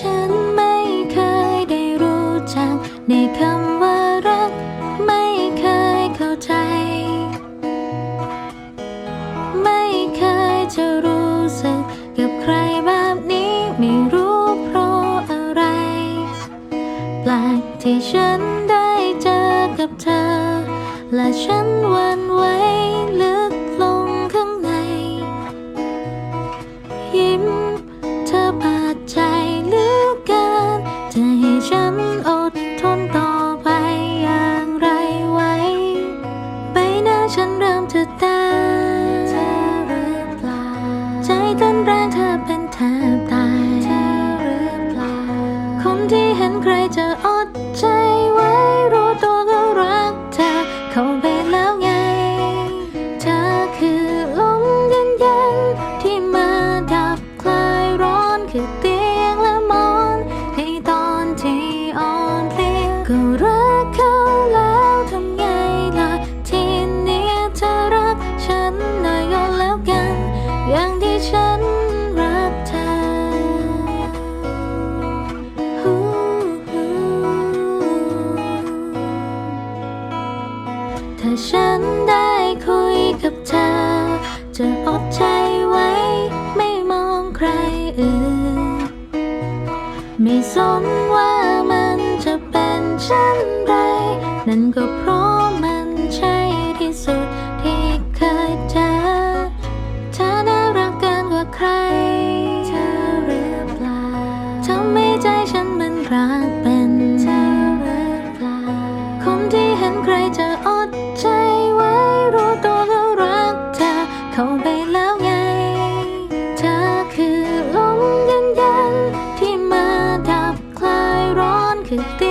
ฉันไม่เคยได้รู้จัก ในคำว่ารัก ไม่เคยเข้าใจ ไม่เคยจะรู้สึกกับใครแบบนี้ไม่รู้เพราะอะไร แปลกที่ฉันได้เจอกับเธอ และฉันวันไหวลึกลงข้างใน ยิ้ม ใครจะอดใจไว้รู้ตัวก็รักเธอเข้าไปแล้วไง เธอคือลมเย็นๆที่มาดับคลายร้อนคือเตียงและหมอนในตอนที่อ่อนเพลียก็รักเขาแล้วทำไงล่ะทีนี้เธอรักฉันหน่อยก็แล้วกัน อย่างที่ฉัน ได้คุยกับเธอ จะอดใจไว้ ไม่มองใครอื่น ไม่สนว่ามันจะเป็นเช่นไร นั่นก็เพราะมันใช่ที่สุดที่เคยเจอเธอน่ารักเกินกว่าใคร เธอหรือเปล่าทำให้ใจฉันมันรักเป็นเธอหรือเปล่าคนที่เห็นใครจะอดใจ คือ